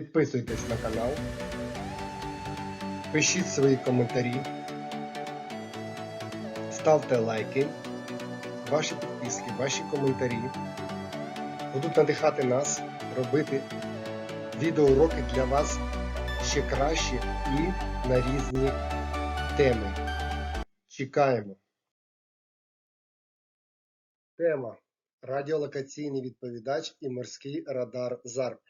Підписуйтесь на канал, пишіть свої коментарі, ставте лайки. Ваші підписки, ваші коментарі будуть надихати нас робити відеоуроки для вас ще краще і на різні теми. Чекаємо. Тема радіолокаційний відповідач і морський радар ЗАРП.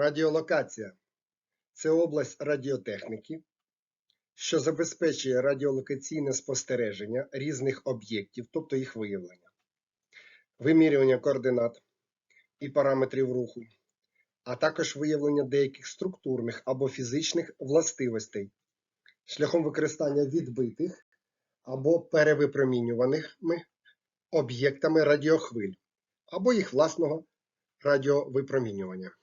Радіолокація це область радіотехніки, що забезпечує радіолокаційне спостереження різних об'єктів, тобто їх виявлення, вимірювання координат і параметрів руху, а також виявлення деяких структурних або фізичних властивостей шляхом використання відбитих або перевипромінюваними об'єктами радіохвиль або їх власного радіовипромінювання.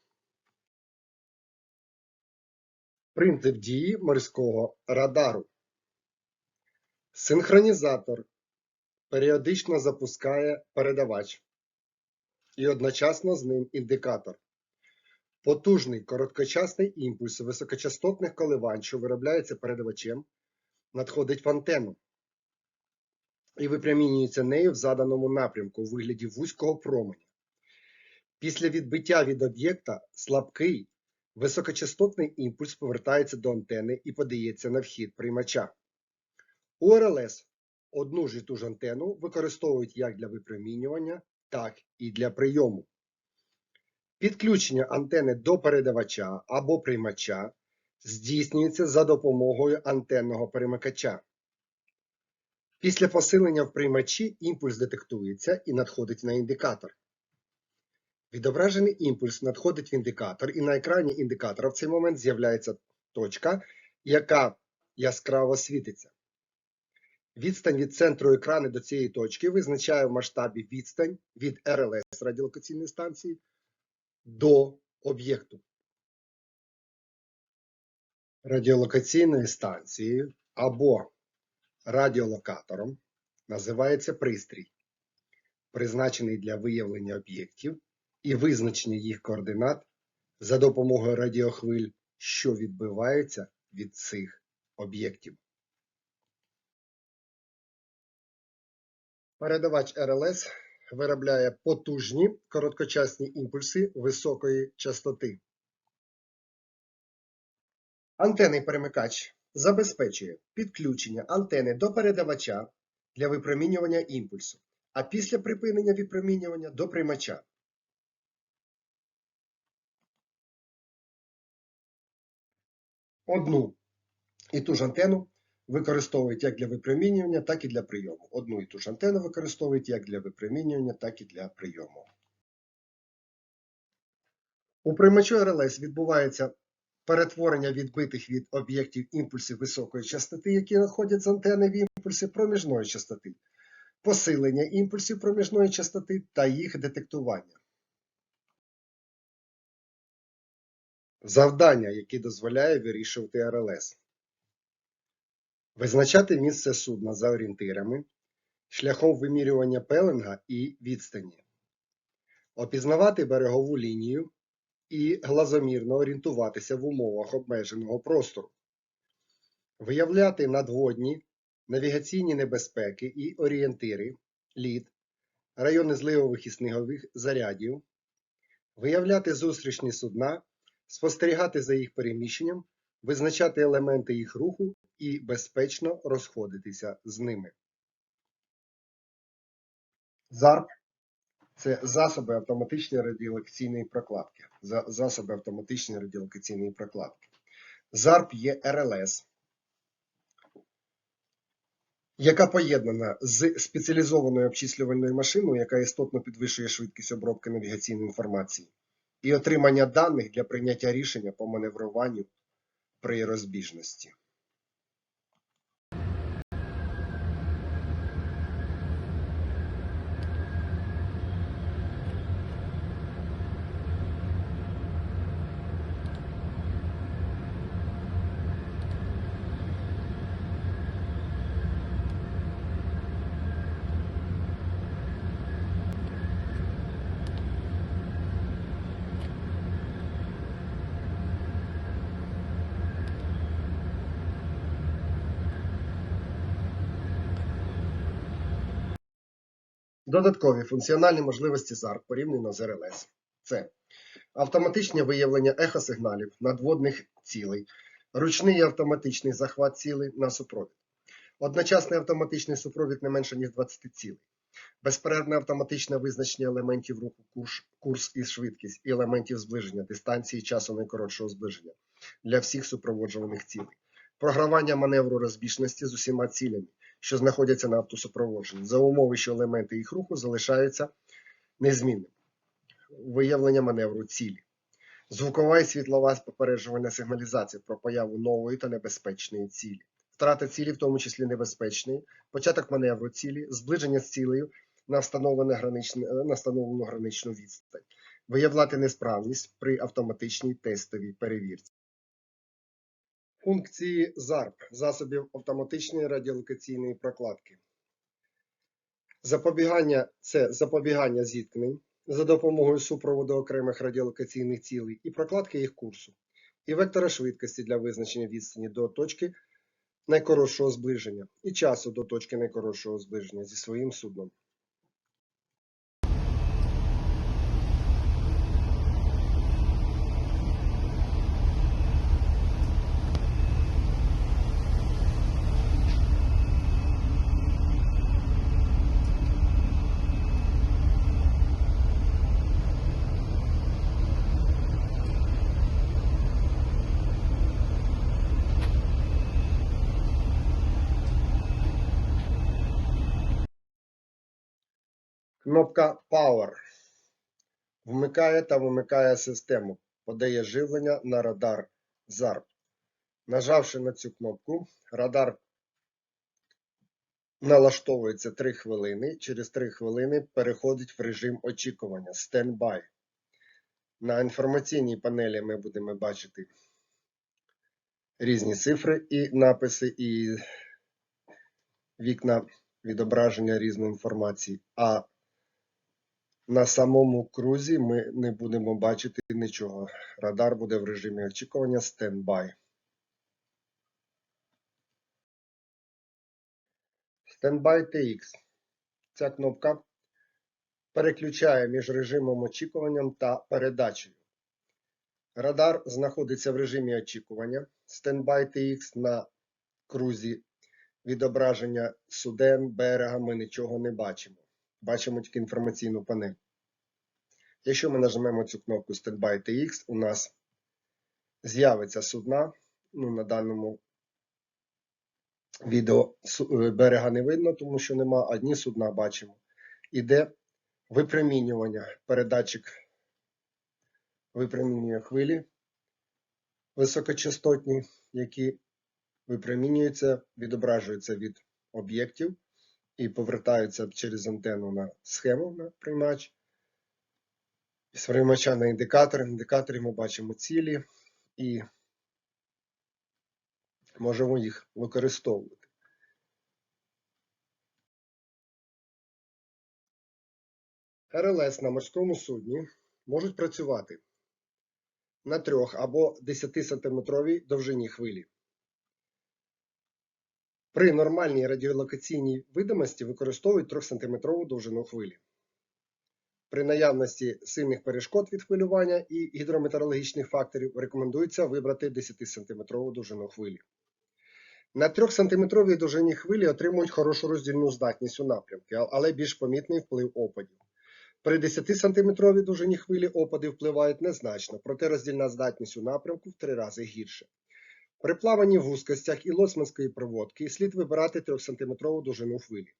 Принцип дії морського радару. Синхронізатор періодично запускає передавач і одночасно з ним індикатор. Потужний короткочасний імпульс високочастотних коливань, що виробляється передавачем, надходить в антенну і випромінюється нею в заданому напрямку у вигляді вузького променя. Після відбиття від об'єкта слабкий Високочастотний імпульс повертається до антени і подається на вхід приймача. У РЛС одну ж і ту ж антенну використовують як для випромінювання, так і для прийому. Підключення антени до передавача або приймача здійснюється за допомогою антенного перемикача. Після посилення в приймачі імпульс детектується і надходить на індикатор. Відображений імпульс надходить в індикатор, і на екрані індикатора в цей момент з'являється точка, яка яскраво світиться. Відстань від центру екрану до цієї точки визначає в масштабі відстань від РЛС радіолокаційної станції до об'єкту. Радіолокаційною станцією або радіолокатором називається пристрій, призначений для виявлення об'єктів і визначення їх координат за допомогою радіохвиль, що відбиваються від цих об'єктів. Передавач РЛС виробляє потужні короткочасні імпульси високої частоти. Антенний перемикач забезпечує підключення антени до передавача для випромінювання імпульсу, а після припинення випромінювання до приймача. Одну і ту ж антенну використовують як для випромінювання, так і для прийому. Одну і ту ж антенну використовують як для випромінювання, так і для прийому. У приймачу РЛС відбувається перетворення відбитих від об'єктів імпульсів високої частоти, які надходять з антени в імпульси проміжної частоти, посилення імпульсів проміжної частоти та їх детектування. Завдання, які дозволяє вирішувати РЛС. Визначати місце судна за орієнтирами шляхом вимірювання пеленга і відстані. Опізнавати берегову лінію і глазомірно орієнтуватися в умовах обмеженого простору. Виявляти надводні, навігаційні небезпеки і орієнтири, лід, райони зливових і снігових зарядів. Виявляти зустрічні судна спостерігати за їх переміщенням, визначати елементи їх руху і безпечно розходитися з ними. ЗАРП це засоби автоматичної радіолокаційної прокладки. Засоби автоматичної радіолокаційної прокладки. ЗАРП є РЛС, яка поєднана з спеціалізованою обчислювальною машиною, яка істотно підвищує швидкість обробки навігаційної інформації, і отримання даних для прийняття рішення по маневруванню при розбіжності. Додаткові функціональні можливості ЗАРК порівняно з РЛС. Це автоматичне виявлення ехосигналів надводних цілей, ручний і автоматичний захват цілей на супровід, одночасний автоматичний супровід не менше ніж 20 цілей, безперервне автоматичне визначення елементів руху курс, курс і швидкість і елементів зближення дистанції часу найкоротшого зближення для всіх супроводжуваних цілей, програвання маневру розбіжності з усіма цілями, що знаходяться на автосупроводженні, за умови, що елементи їх руху залишаються незмінними. Виявлення маневру цілі. Звукова і світлова попереджувальна сигналізація про появу нової та небезпечної цілі. Втрата цілі, в тому числі небезпечної, початок маневру цілі, зближення з цілею на, граничне, на встановлену граничну відстань. Виявляти несправність при автоматичній тестовій перевірці. Функції ЗАРП засобів автоматичної радіолокаційної прокладки. Запобігання це запобігання зіткнень за допомогою супроводу окремих радіолокаційних цілей і прокладки їх курсу, і вектора швидкості для визначення відстані до точки найкоротшого зближення і часу до точки найкоротшого зближення зі своїм судном. Кнопка Power вмикає та вимикає систему, подає живлення на радар ZARP. Нажавши на цю кнопку, радар налаштовується 3 хвилини. Через 3 хвилини переходить в режим очікування Standby. На інформаційній панелі ми будемо бачити різні цифри і написи, і вікна відображення різної інформації. А на самому крузі ми не будемо бачити нічого. Радар буде в режимі очікування Standby. Standby TX. Ця кнопка переключає між режимом очікуванням та передачею. Радар знаходиться в режимі очікування. Standby TX на крузі відображення суден, берега ми нічого не бачимо. Бачимо тільки інформаційну панель. Якщо ми нажмемо цю кнопку Standby TX, у нас з'явиться судна. Ну, на даному відео е, берега не видно, тому що нема одні судна бачимо. Іде випромінювання. Передатчик випромінює хвилі високочастотні, які випромінюються, відображуються від об'єктів і повертаються через антенну на схему на приймач. З приймача на індикатор. В індикаторі ми бачимо цілі і можемо їх використовувати. РЛС на морському судні можуть працювати на 3 або 10-сантиметровій довжині хвилі. При нормальній радіолокаційній видимості використовують 3-сантиметрову довжину хвилі. При наявності сильних перешкод від хвилювання і гідрометеорологічних факторів рекомендується вибрати 10-сантиметрову довжину хвилі. На 3-сантиметровій довжині хвилі отримують хорошу роздільну здатність у напрямки, але більш помітний вплив опадів. При 10-сантиметровій довжині хвилі опади впливають незначно, проте роздільна здатність у напрямку в три рази гірше. При плаванні в вузькостях і лоцманської проводки слід вибирати 3-сантиметрову довжину хвилі.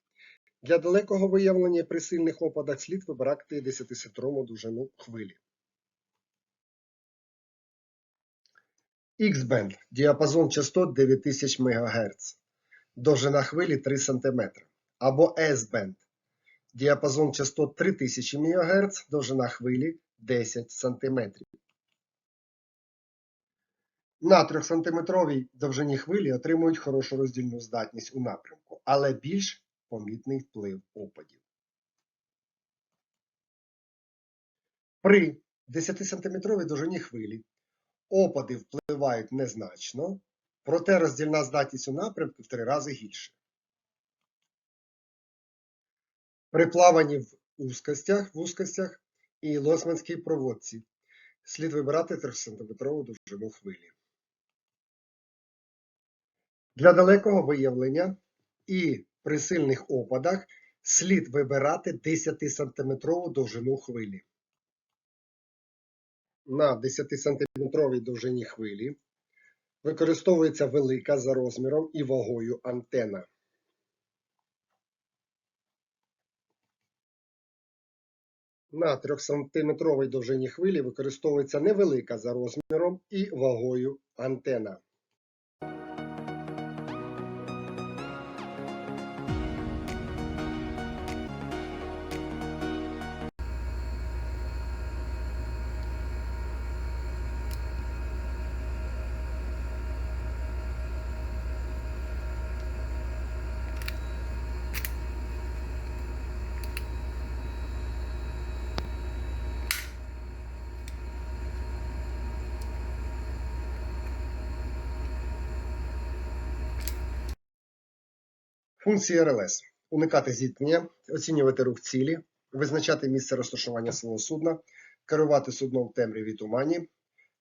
Для далекого виявлення при сильних опадах слід вибирати 10-сантиметрову довжину хвилі. X-band – діапазон частот 9000 МГц, довжина хвилі 3 см. Або S-band – діапазон частот 3000 МГц, довжина хвилі 10 см. На 3-сантиметровій довжині хвилі отримують хорошу роздільну здатність у напрямку, але більш помітний вплив опадів. При 10-сантиметровій довжині хвилі опади впливають незначно, проте роздільна здатність у напрямку в три рази гірше. При плаванні в узкостях, вузькостях і лосманській проводці слід вибирати 3-сантиметрову довжину хвилі. Для далекого виявлення і при сильних опадах слід вибирати 10-сантиметрову довжину хвилі. На 10-сантиметровій довжині хвилі використовується велика за розміром і вагою антена. На 3-сантиметровій довжині хвилі використовується невелика за розміром і вагою антена. Функції РЛС. Уникати зіткнення, оцінювати рух цілі, визначати місце розташування свого судна, керувати судном в темряві тумані,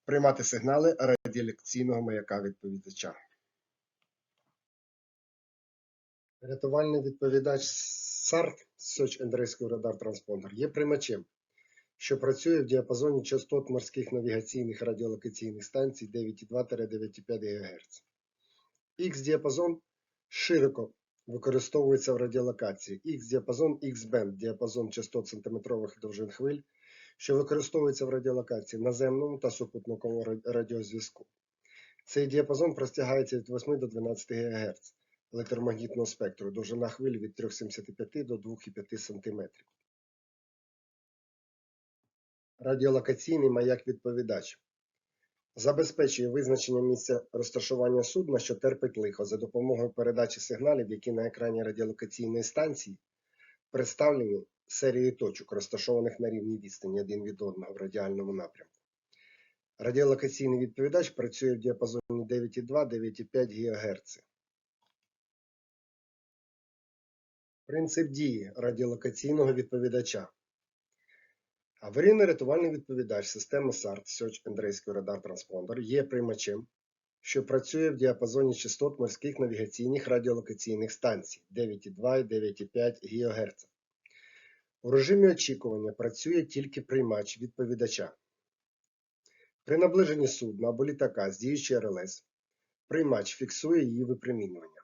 приймати сигнали радіолекційного маяка відповідача. Рятувальний відповідач SART Search and Rescue Radar Transponder є приймачем, що працює в діапазоні частот морських навігаційних радіолокаційних станцій 9,2-9,5 ГГц. X-діапазон широко використовується в радіолокації. X-діапазон, X-band – діапазон частот сантиметрових довжин хвиль, що використовується в радіолокації наземному та супутниковому радіозв'язку. Цей діапазон простягається від 8 до 12 ГГц електромагнітного спектру, довжина хвиль від 3,75 до 2,5 см. Радіолокаційний маяк-відповідач забезпечує визначення місця розташування судна, що терпить лихо, за допомогою передачі сигналів, які на екрані радіолокаційної станції представлені серією точок, розташованих на рівній відстані один від одного в радіальному напрямку. Радіолокаційний відповідач працює в діапазоні 9,2-9,5 ГГц. Принцип дії радіолокаційного відповідача. Аварійно-рятувальний відповідач системи SART Search and Rescue Radar Transponder є приймачем, що працює в діапазоні частот морських навігаційних радіолокаційних станцій 9,2 і 9,5 ГГц. У режимі очікування працює тільки приймач відповідача. При наближенні судна або літака з діючої РЛС приймач фіксує її випромінювання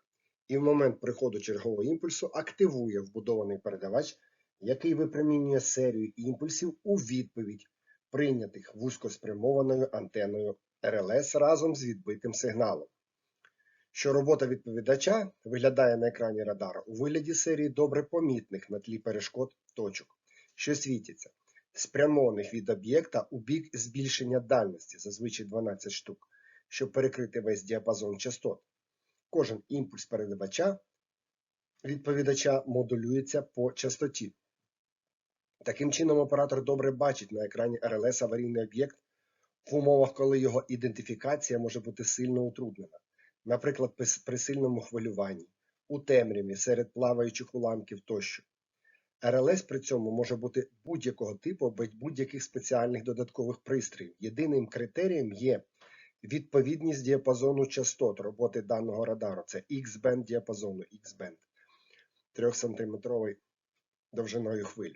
і в момент приходу чергового імпульсу активує вбудований передавач, який випромінює серію імпульсів у відповідь прийнятих вузькоспрямованою антеною РЛС разом з відбитим сигналом. Що робота відповідача виглядає на екрані радара у вигляді серії добре помітних на тлі перешкод точок, що світяться, спрямованих від об'єкта у бік збільшення дальності, зазвичай 12 штук, щоб перекрити весь діапазон частот. Кожен імпульс передавача відповідача модулюється по частоті. Таким чином, оператор добре бачить на екрані РЛС аварійний об'єкт в умовах, коли його ідентифікація може бути сильно утруднена, наприклад, при сильному хвилюванні, у темряві, серед плаваючих уламків тощо. РЛС при цьому може бути будь-якого типу без будь-яких спеціальних додаткових пристроїв. Єдиним критерієм є відповідність діапазону частот роботи даного радару. Це X-band діапазону, X-band 3-сантиметровий довжиною хвиль.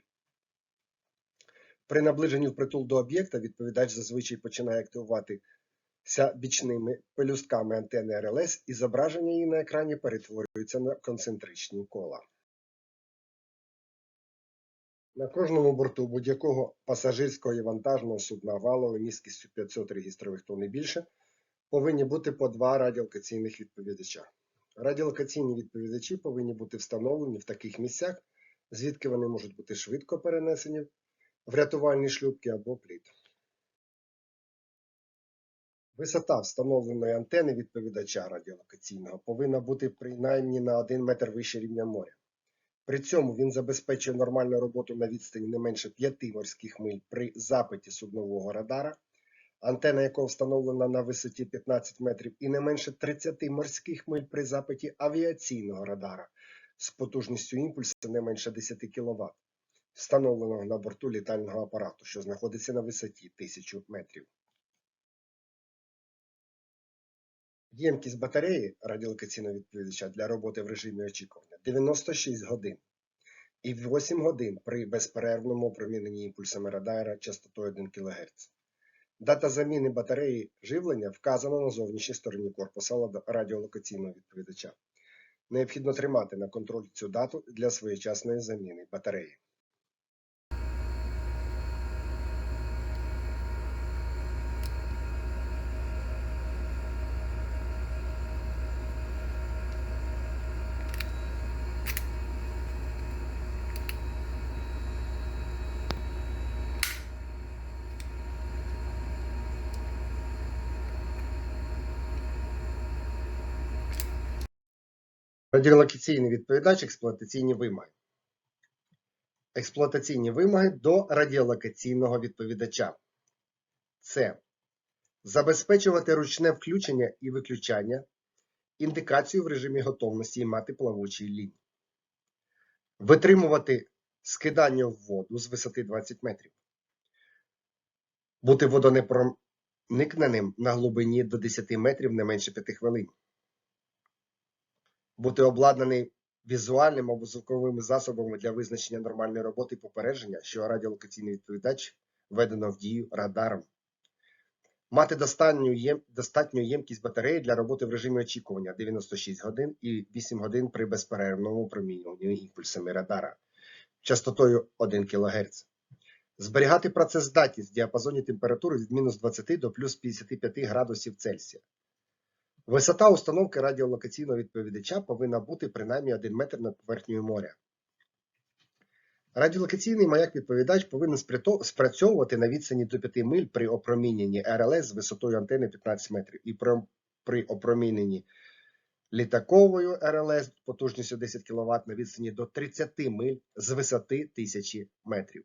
При наближенні впритул до об'єкта відповідач зазвичай починає активувати бічними пелюстками антени РЛС і зображення її на екрані перетворюється на концентричні кола. На кожному борту будь-якого пасажирського і вантажного судна валовою місткістю 500 регістрових тонн і більше повинні бути по два радіолокаційних відповідача. Радіолокаційні відповідачі повинні бути встановлені в таких місцях, звідки вони можуть бути швидко перенесені в рятувальні шлюпки або плід. Висота встановленої антени відповідача радіолокаційного повинна бути принаймні на 1 метр вище рівня моря. При цьому він забезпечує нормальну роботу на відстані не менше 5 морських миль при запиті суднового радара, антена якого встановлена на висоті 15 метрів і не менше 30 морських миль при запиті авіаційного радара з потужністю імпульсу не менше 10 кВт, встановленого на борту літального апарату, що знаходиться на висоті 1000 метрів. Ємкість батареї радіолокаційного відповідача для роботи в режимі очікування 96 годин і 8 годин при безперервному опроміненні імпульсами радара частотою 1 кГц. Дата заміни батареї живлення вказана на зовнішній стороні корпуса радіолокаційного відповідача. Необхідно тримати на контролі цю дату для своєчасної заміни батареї. Радіолокаційний відповідач експлуатаційні вимоги. Експлуатаційні вимоги до радіолокаційного відповідача. Це забезпечувати ручне включення і виключання, індикацію в режимі готовності і мати плавучий лінь. Витримувати скидання в воду з висоти 20 метрів. Бути водонепроникненим на глибині до 10 метрів не менше 5 хвилин бути обладнаний візуальним або звуковими засобами для визначення нормальної роботи і попередження, що радіолокаційний відповідач введено в дію радаром. Мати достатню, єм... достатню ємкість батареї для роботи в режимі очікування 96 годин і 8 годин при безперервному промінюванні імпульсами радара частотою 1 кГц. Зберігати працездатність в діапазоні температури від мінус 20 до плюс 55 градусів Цельсія. Висота установки радіолокаційного відповідача повинна бути принаймні 1 метр над поверхнею моря. Радіолокаційний маяк-відповідач повинен спрацьовувати на відстані до 5 миль при опроміненні РЛС з висотою антени 15 метрів і при, опроміненні літаковою РЛС потужністю 10 кВт на відстані до 30 миль з висоти 1000 метрів.